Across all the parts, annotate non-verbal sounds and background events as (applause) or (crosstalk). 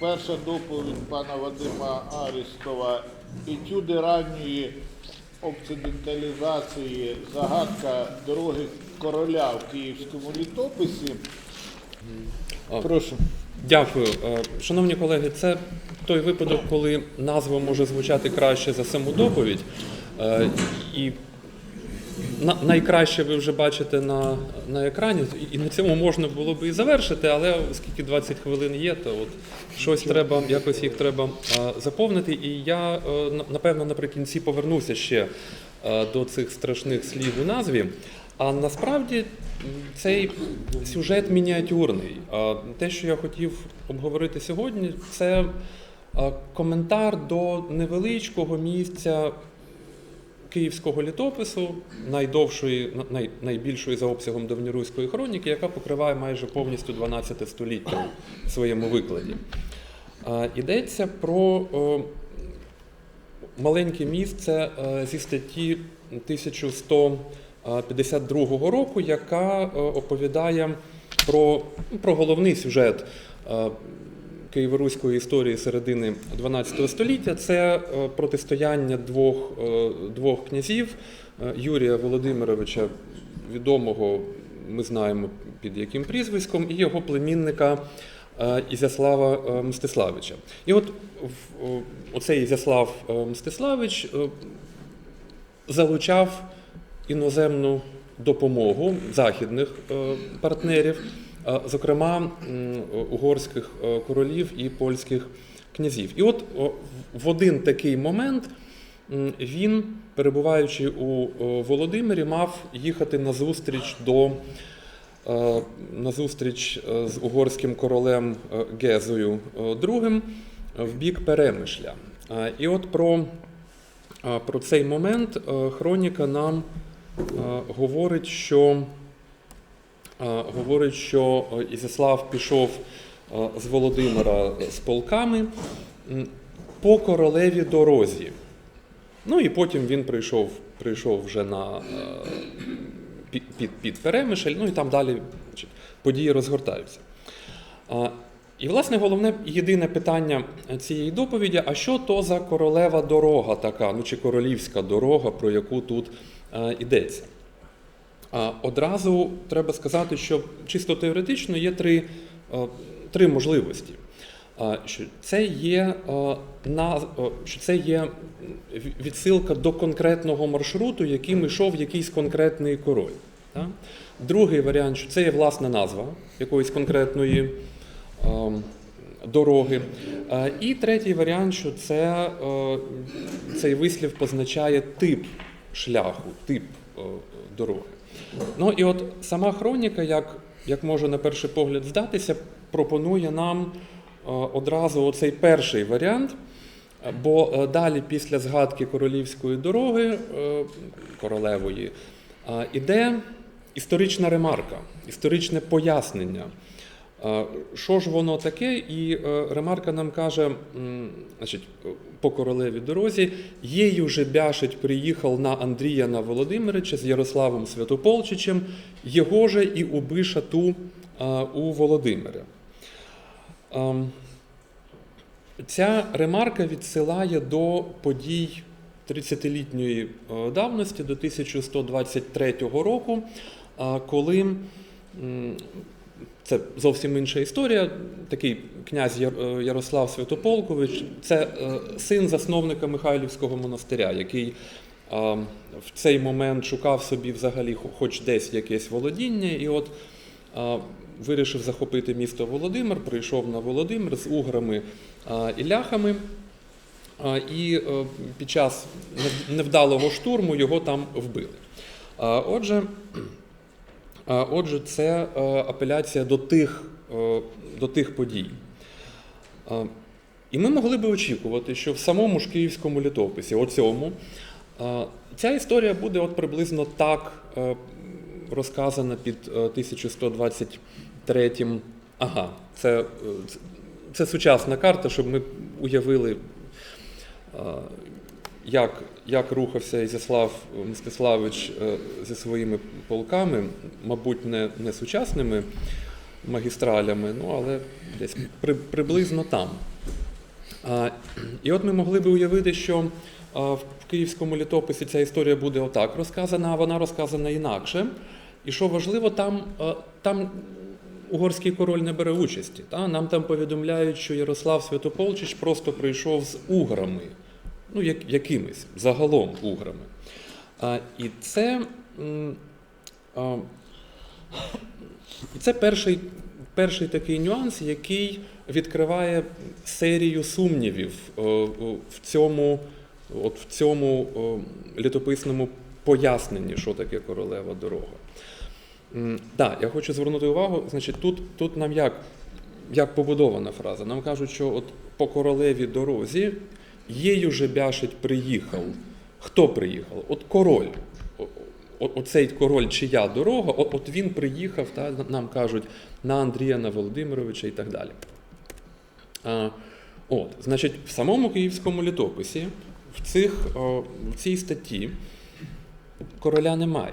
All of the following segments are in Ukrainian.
Перша доповідь пана Вадима Арістова етюди ранньої окциденталізації загадка дороги короля в київському літописі. Прошу. Дякую. Е, Шановні колеги, це той випадок, коли назва може звучати краще за саму доповідь. Е, І на- найкраще ви вже бачите на, на екрані, і на цьому можна було би і завершити, але оскільки 20 хвилин є, то от щось треба, якось їх треба е, заповнити. І я е, на- напевно наприкінці повернуся ще е, до цих страшних слів у назві. А насправді цей сюжет мініатюрний. А Те, що я хотів обговорити сьогодні, це коментар до невеличкого місця київського літопису, найдовшої, най, найбільшої за обсягом давньоруської хроніки, яка покриває майже повністю 12 століття у своєму викладі. Йдеться про маленьке місце е, зі статті 1152 року, яка е, оповідає про, ну, про головний сюжет е, києво-руської історії середини 12 століття. Це е, протистояння двох, е, двох князів е, Юрія Володимировича, відомого, ми знаємо під яким прізвиськом, і його племінника Ізяслава Мстиславича. І от оцей Ізяслав Мстиславич залучав іноземну допомогу західних партнерів, зокрема угорських е, королів і польських князів. І от в один такий момент він, перебуваючи у Володимирі, мав їхати на зустріч до е, на зустріч е, з угорським королем е, Гезою е, II в бік Перемишля. Е, І от про, е, про цей момент е, хроніка нам е, говорить, що, е, говорить, що е, Ізяслав пішов е, з Володимира з полками по королеві дорозі. Ну і потім він прийшов, прийшов вже на е, під, під, Перемишль, ну і там далі події розгортаються. І, власне, головне єдине питання цієї доповіді: а що то за королева дорога така, ну чи королівська дорога, про яку тут е, йдеться? Одразу треба сказати, що чисто теоретично є три, е, три можливості. Що це є е, е, що це є відсилка до конкретного маршруту, яким йшов якийсь конкретний король. Другий варіант, що це є власна назва якоїсь конкретної ем, дороги. І третій варіант, що це, цей вислів позначає тип шляху, тип дороги. Ну і от сама хроніка, як, як може на перший погляд здатися, пропонує нам е, одразу оцей перший варіант. Бо е, далі, після згадки королівської дороги е, королевої, іде історична ремарка, історичне пояснення. Що ж воно таке? І е, ремарка нам каже, значить, по королеві дорозі, «Єю же бяшить приїхав на Андрія на Володимирича з Ярославом Святополчичем, його же і убиша ту е, у Володимиря. Ця ремарка відсилає до подій 30-літньої е, давності до 1123 року, коли це зовсім інша історія. Такий князь е, Ярослав Святополкович, це е, син засновника Михайлівського монастиря, який е, в цей момент шукав собі взагалі хоч десь якесь володіння, і от вирішив захопити місто Володимир, прийшов на Володимир з уграми і ляхами. І під час невдалого штурму його там вбили. Отже, отже, це е, апеляція до тих, е, до тих подій. І ми могли би очікувати, що в самому ж київському літописі, оцьому, е, ця історія буде от приблизно так розказана під е, 1123. Ага, це, це, сучасна карта, щоб ми уявили, як, як рухався Ізяслав Мстиславич е, зі своїми полками, мабуть, не, не сучасними магістралями, ну але десь при, приблизно там. А, і от ми могли би уявити, що в київському літописі ця історія буде отак розказана, а вона розказана інакше. І що важливо, там, а, там угорський король не бере участі. Та? Нам там повідомляють, що Ярослав Святополчич просто прийшов з уграми, ну, як, якимись, загалом уграми. А, і це, а, це перший, перший такий нюанс, який відкриває серію сумнівів в цьому, от в цьому літописному поясненні, що таке королева дорога. Так, я хочу звернути увагу, значить, тут, тут нам як, як побудована фраза. Нам кажуть, що от по королеві дорозі єю же бяшить приїхав. Хто приїхав? От король. О- о- Оцей король, чия дорога, от, от він приїхав, та, нам кажуть, на Андрія на Володимировича і так далі. А, от, значить, в самому київському літописі, в, цих, о, в цій статті короля немає.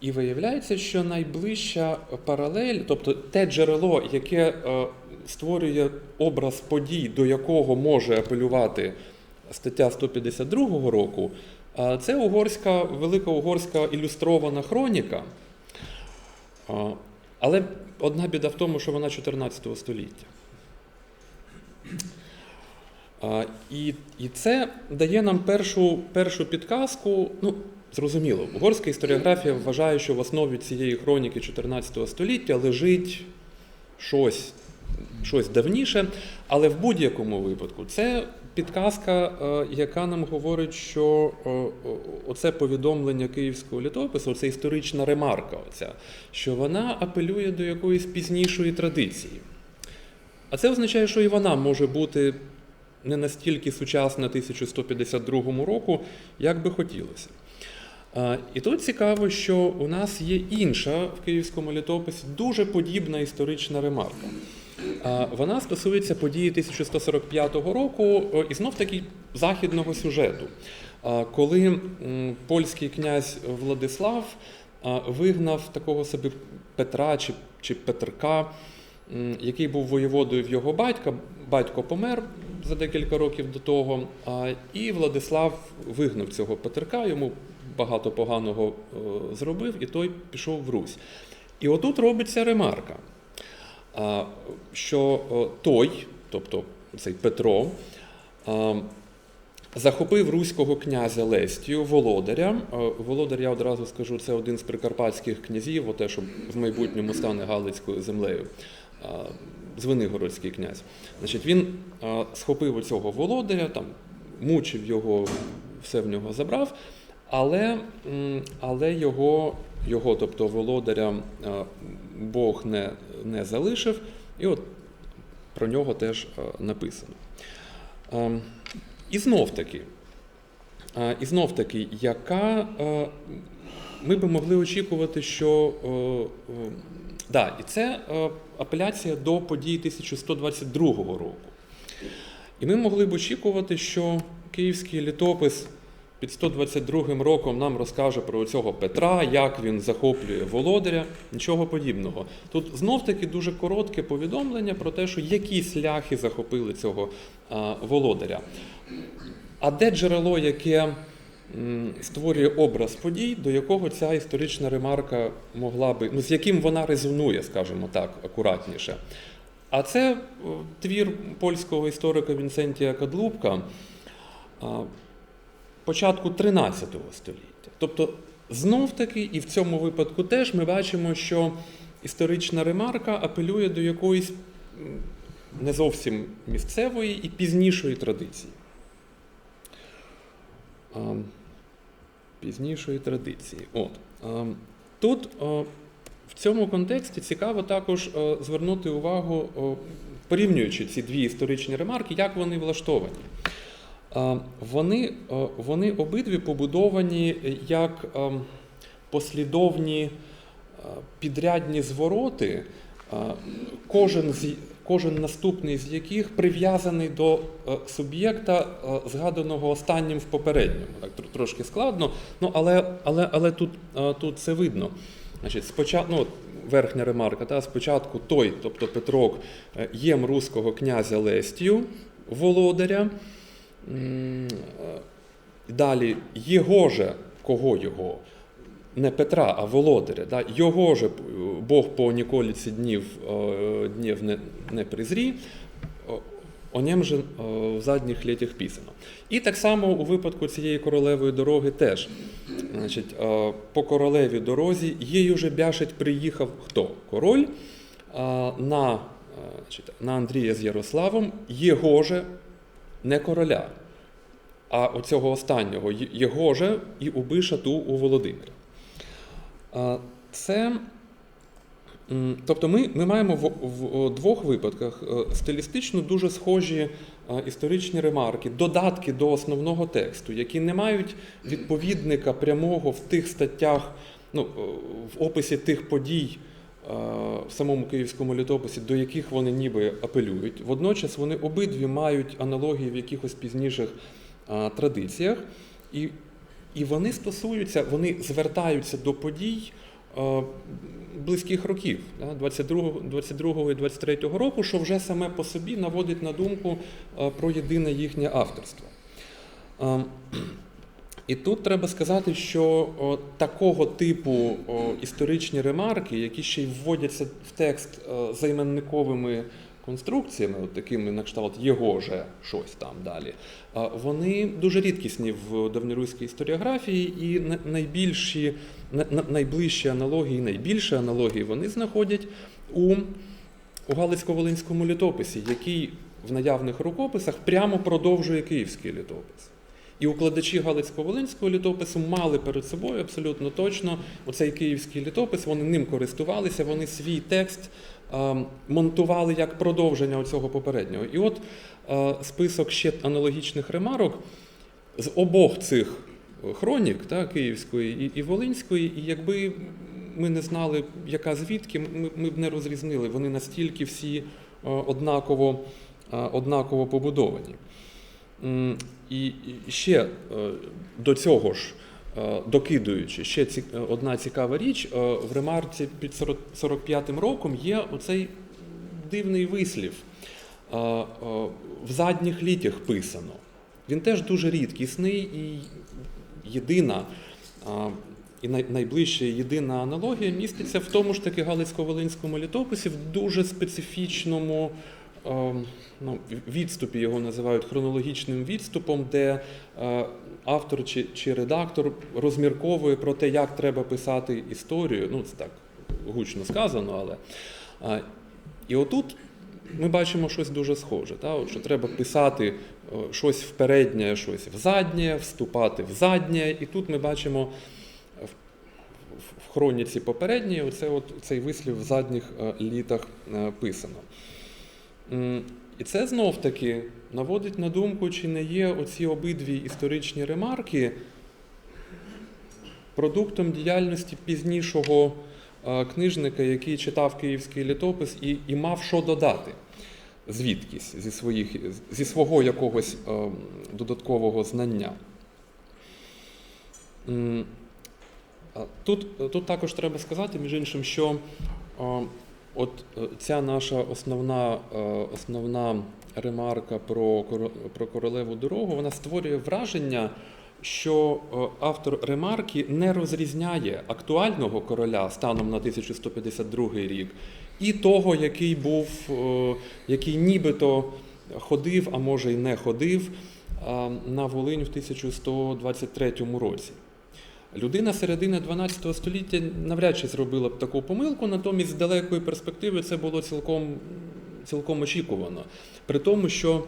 І виявляється, що найближча паралель, тобто те джерело, яке е, створює образ подій, до якого може апелювати стаття 152 року, це угорська, велика угорська ілюстрована хроніка. Але одна біда в тому, що вона 14 століття. І, і це дає нам першу, першу підказку. Ну, зрозуміло, угорська історіографія вважає, що в основі цієї хроніки 14 століття лежить щось, щось давніше, але в будь-якому випадку це підказка, е, яка нам говорить, що е, оце повідомлення київського літопису, це історична ремарка, оця, що вона апелює до якоїсь пізнішої традиції. А це означає, що і вона може бути не настільки сучасна 1152 року, як би хотілося. І тут цікаво, що у нас є інша в київському літописі дуже подібна історична ремарка. Вона стосується події 1145 року і знов таки західного сюжету. Коли польський князь Владислав вигнав такого собі Петра чи, чи Петрка, який був воєводою в його батька. Батько помер за декілька років до того, і Владислав вигнав цього Петрка, йому багато поганого е, зробив, і той пішов в Русь. І отут робиться ремарка, що той, тобто цей Петро, захопив руського князя Лестію, володаря. Е, Володар, я одразу скажу, це один з прикарпатських князів, оте, що в майбутньому стане Галицькою землею. Звенигородський князь. Значить, він схопив оцього володаря, там, мучив його, все в нього забрав, але, але його, його, тобто володаря, Бог не, не залишив, і от про нього теж написано. І знов таки, і знов таки, яка ми би могли очікувати, що е, е, да, і це е, апеляція до подій 1122 року. І ми могли б очікувати, що київський літопис під 122 роком нам розкаже про цього Петра, як він захоплює володаря, нічого подібного. Тут знов таки дуже коротке повідомлення про те, що якісь ляхи захопили цього володаря. А де джерело, яке створює образ подій, до якого ця історична ремарка могла би, ну з яким вона резонує, скажімо так, акуратніше. А це твір польського історика Вінсентія Кадлубка початку 13 століття. Тобто, знов таки, і в цьому випадку теж ми бачимо, що історична ремарка апелює до якоїсь не зовсім місцевої і пізнішої традиції. Пізнішої традиції. От. Тут в цьому контексті цікаво також звернути увагу, порівнюючи ці дві історичні ремарки, як вони влаштовані. Вони, вони обидві побудовані як послідовні підрядні звороти, кожен з кожен наступний з яких прив'язаний до е, суб'єкта, е, згаданого останнім в попередньому. Так трошки складно, ну але, але, але тут, е, тут це видно. Значить, спочатку, ну, верхня ремарка. Та, спочатку той, тобто Петрок, е, єм руського князя Лестію, володаря. Далі його же, кого його? Не Петра, а володаря. Да? Його же Бог по Ніколіці днів, днів не, не призрі, о- ньому же в задніх літях писано. І так само у випадку цієї королевої дороги теж. Значить, по королеві дорозі їй уже бяшить приїхав хто? Король на, значить, на Андрія з Ярославом, його же не короля, а оцього останнього, його же і убиша ту у Володимира. Це. Тобто ми, ми маємо в, в двох випадках е, стилістично дуже схожі е, історичні ремарки, додатки до основного тексту, які не мають відповідника прямого в тих статтях, ну, е, в описі тих подій в самому київському літописі, до яких вони ніби апелюють. Водночас вони обидві мають аналогії в якихось пізніших е, традиціях. І і вони стосуються, вони звертаються до подій е, близьких років, 22, 22 і 23-го року, що вже саме по собі наводить на думку е, про єдине їхнє авторство. І тут треба сказати, що о, такого типу о, історичні ремарки, які ще й вводяться в текст е, займенниковими конструкціями, от такими на кшталт його же щось там далі, а вони дуже рідкісні в давньоруській історіографії, і на- найбільші, на- на- найближчі аналогії, найбільші аналогії вони знаходять у, у Галицько-Волинському літописі, який в наявних рукописах прямо продовжує київський літопис. І укладачі Галицько-Волинського літопису мали перед собою абсолютно точно оцей київський літопис, вони ним користувалися, вони свій текст е, монтували як продовження цього попереднього. І от е, список ще аналогічних ремарок з обох цих хронік, та, Київської і, і Волинської, і якби ми не знали, яка звідки, ми, ми б не розрізнили. Вони настільки всі е, однаково, однаково побудовані. І ще е, до цього ж, е, докидуючи, ще е, одна цікава річ, в ремарці під 45-м роком є оцей дивний вислів. В задніх літях писано. Він теж дуже рідкісний і єдина. І най- найближча єдина аналогія міститься в тому ж таки Галицько-Волинському літописі в дуже специфічному ну, відступі його називають хронологічним відступом, де е, автор чи, чи редактор розмірковує про те, як треба писати історію. Ну, це так гучно сказано, але. е, І отут ми бачимо щось дуже схоже. Та? Що треба писати е, щось в переднє, щось в заднє, вступати в заднє. І тут ми бачимо в, хроніці попередній оце от, цей вислів в задніх літах писано. І це знов таки наводить на думку, чи не є оці обидві історичні ремарки продуктом діяльності пізнішого книжника, який читав київський літопис і, і мав що додати звідкись зі, своїх, зі свого якогось додаткового знання. Тут, тут також треба сказати, між іншим, що от е, ця наша основна, е, основна ремарка про, про королеву дорогу, вона створює враження, що е, автор ремарки не розрізняє актуального короля станом на 1152 рік і того, який був, який нібито ходив, а може й не ходив на Волинь в 1123 році. Людина середини 12 століття навряд чи зробила б таку помилку, натомість з далекої перспективи це було цілком, цілком очікувано. При тому, що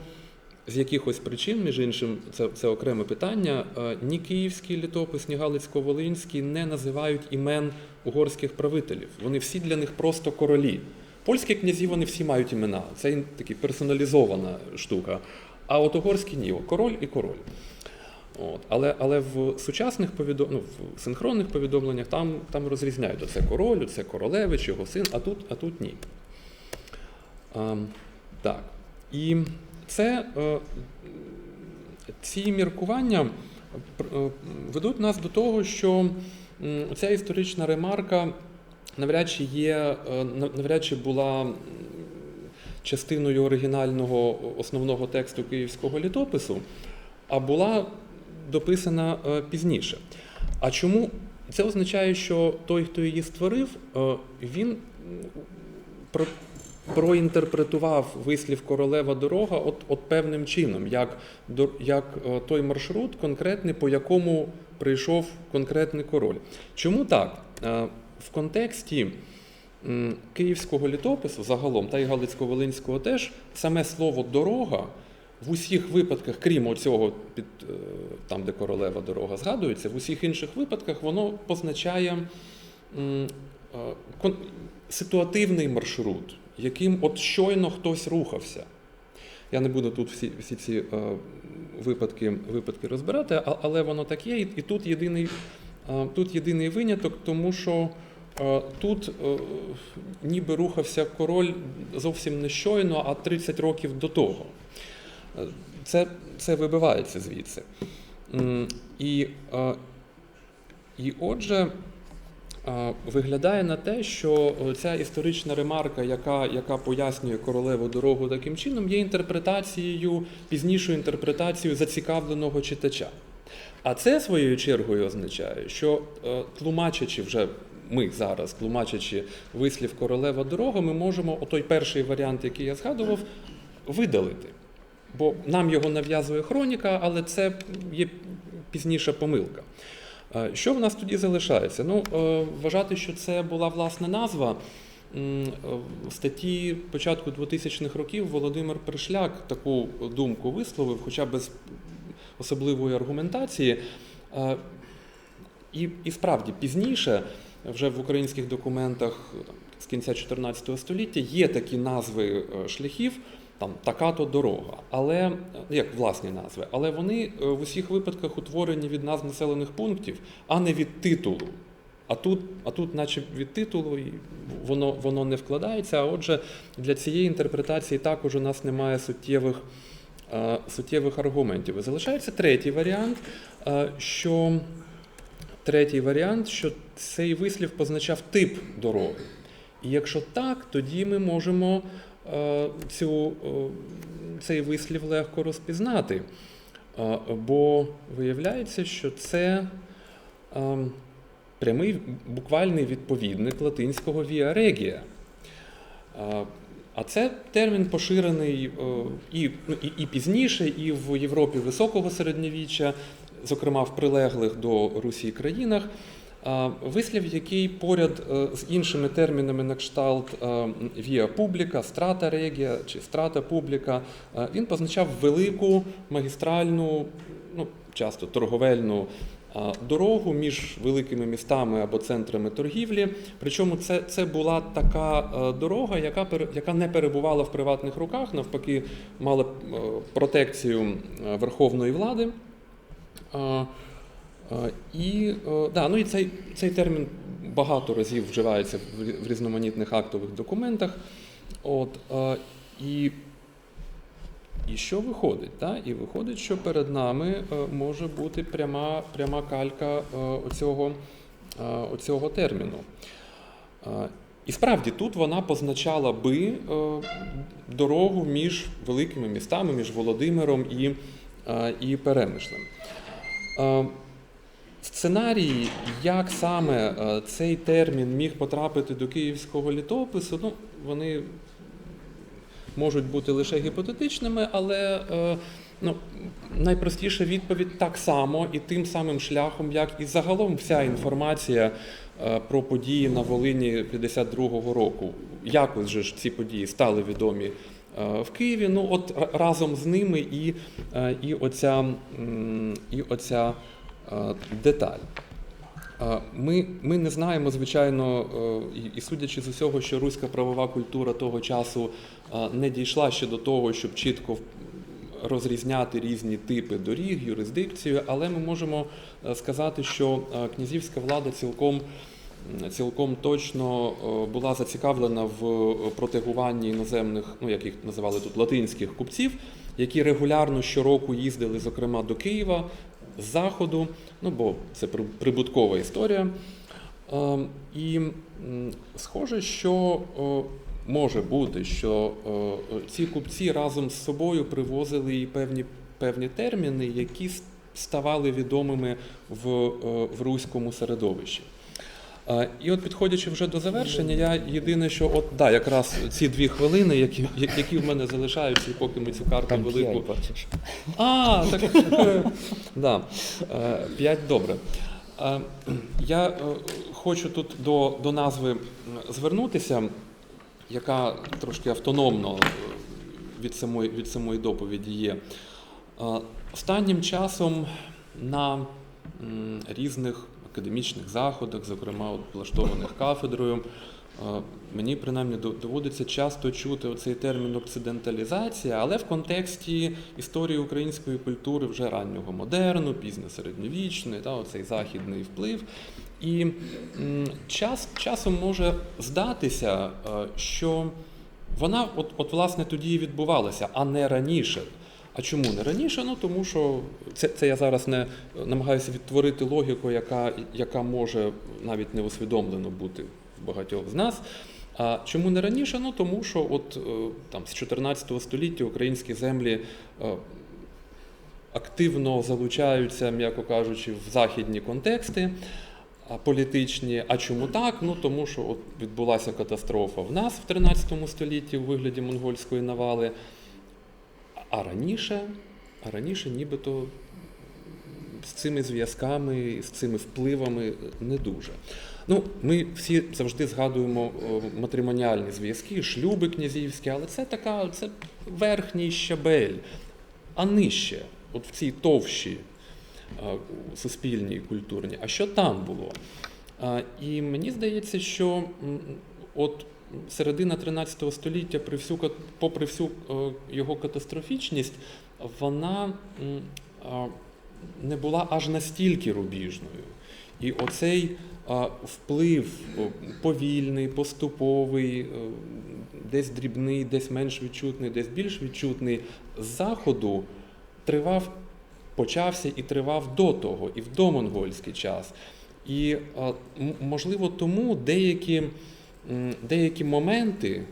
з якихось причин, між іншим, це, це окреме питання, е, ні київський літопис, ні Галицько-Волинський не називають імен угорських правителів. Вони всі для них просто королі. Польські князі вони всі мають імена. Це така персоналізована штука. А от угорські ні, король і король. От. Але, але в сучасних повідом... ну, в синхронних повідомленнях там, там розрізняють оце король, це королевич, його син, а тут, а тут ні. А, так. І це е, ці міркування е, ведуть нас до того, що ця історична ремарка навряд чи є, е, навряд чи була частиною оригінального основного тексту київського літопису, а була дописана е, пізніше. А чому? Це означає, що той, хто її створив, е, він про, проінтерпретував вислів королева дорога от, от певним чином, як, як е, той маршрут конкретний, по якому прийшов конкретний король. Чому так? В контексті київського літопису загалом та й Галицько-Волинського теж саме слово дорога в усіх випадках, крім оцього, під, е, там, де королева дорога згадується, в усіх інших випадках воно позначає е, ситуативний маршрут, яким от щойно хтось рухався. Я не буду тут всі, всі ці е, випадки, випадки розбирати, але воно так є. І, тут, єдиний, тут єдиний виняток, тому що тут ніби рухався король зовсім не щойно, а 30 років до того. Це, це вибивається звідси. І, і отже, виглядає на те, що ця історична ремарка, яка, яка пояснює королеву дорогу таким чином, є інтерпретацією, пізнішою інтерпретацією зацікавленого читача. А це своєю чергою означає, що е, тлумачачи вже ми зараз, тлумачачи вислів королева дорога, ми можемо отой перший варіант, який я згадував, видалити. Бо нам його нав'язує хроніка, але це є пізніша помилка. Е, Що в нас тоді залишається? Ну, е, вважати, що це була власна назва. е, В статті початку 2000-х років Володимир Пришляк таку думку висловив, хоча без особливої аргументації. І, і справді пізніше, вже в українських документах з кінця 14 століття є такі назви шляхів, там така-то дорога, але як власні назви, але вони е, в усіх випадках утворені від назв населених пунктів, а не від титулу. А тут, а тут, наче від титулу, воно, воно не вкладається. А отже, для цієї інтерпретації також у нас немає суттєвих, е, суттєвих аргументів. І залишається третій варіант, е, що третій варіант, що цей вислів позначав тип дороги. І якщо так, тоді ми можемо цю, е, цей вислів легко розпізнати. Е, бо виявляється, що це е, прямий буквальний відповідник латинського via regia. Е, А це термін поширений е, і, ну, і, і пізніше, і в Європі високого середньовіччя, зокрема в прилеглих до Русі країнах. Вислів, який поряд е, з іншими термінами на кшталт via publica, strata regia чи strata publica, е, він позначав велику магістральну, ну, часто торговельну е, дорогу між великими містами або центрами торгівлі. Причому це, це була така дорога, яка, яка не перебувала в приватних руках, навпаки, мала протекцію верховної влади. Е, І, е, да, ну і цей, цей термін багато разів вживається в різноманітних актових документах. От, е, і, і що виходить? Та? І виходить, що перед нами може бути пряма, пряма калька оцього, оцього терміну. І справді тут вона позначала би дорогу між великими містами, між Володимиром і, і Перемишлем. Сценарії, як саме е, цей термін міг потрапити до київського літопису, ну, вони можуть бути лише гіпотетичними, але е, ну, найпростіша відповідь так само і тим самим шляхом, як і загалом вся інформація е, про події на Волині 52-го року. Якось же ж ці події стали відомі в Києві. Ну, от разом з ними і, і оця, і оця деталь. Е, Ми, ми не знаємо, звичайно, е, і, судячи з усього, що руська правова культура того часу е, не дійшла ще до того, щоб чітко розрізняти різні типи доріг, юрисдикцію, але ми можемо е, сказати, що е, князівська влада цілком. Цілком точно е, була зацікавлена в е, протегуванні іноземних, ну як їх називали тут латинських купців, які регулярно щороку їздили, зокрема до Києва заходу, ну бо це прибуткова історія. Ем, І схоже, що може бути, що ці купці разом з собою привозили і певні, певні терміни, які ставали відомими в, в руському середовищі. І от підходячи вже до завершення, я єдине, що от да, якраз ці дві хвилини, які, які в мене залишаються, поки ми цю карту Там велику бачиш. а, так (laughs) да. Е, П'ять добре. Е, Я е, хочу тут до, до назви звернутися, яка трошки автономно від самої, від самої доповіді є. Останнім часом на різних академічних заходах, зокрема от влаштованих кафедрою, е, мені принаймні доводиться часто чути оцей термін окциденталізація, але в контексті історії української культури вже раннього модерну, пізньосередньовічної, та, оцей західний вплив. І час, часом може здатися, е, що вона от, от власне тоді і відбувалася, а не раніше. А чому не раніше? Ну тому що це, це я зараз не намагаюся відтворити логіку, яка, яка може навіть не усвідомлено бути в багатьох з нас. А чому не раніше? Ну тому що от е, там з 14 століття українські землі е, активно залучаються, м'яко кажучи, в західні контексти політичні. А чому так? Ну тому що от відбулася катастрофа в нас в 13 столітті у вигляді монгольської навали. А раніше, а раніше нібито з цими зв'язками, з цими впливами не дуже. Ну, ми всі завжди згадуємо о, матримоніальні зв'язки, шлюби князівські, але це така це верхній щабель, а нижче, от в цій товщі суспільній, культурній. А що там було? І мені здається, що от середина 13 століття, при всю, попри всю е, його катастрофічність, вона не була аж настільки рубіжною. І оцей вплив повільний, поступовий, е, десь дрібний, десь менш відчутний, десь більш відчутний з заходу тривав, почався і тривав до того, і в домонгольський час. І можливо тому деякі, деякі моменти,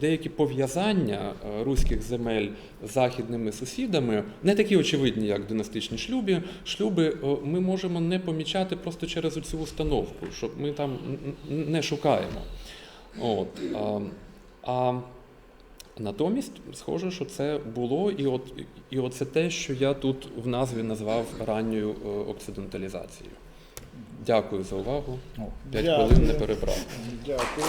деякі пов'язання е, руських земель з західними сусідами не такі очевидні, як династичні шлюби. Шлюби е, ми можемо не помічати просто через цю установку, що ми там не шукаємо. От, а, а натомість, схоже, що це було, і от і оце те, що я тут в назві назвав ранньою е, окциденталізацією. Дякую за увагу. П'ять хвилин не перебрав. Дякую.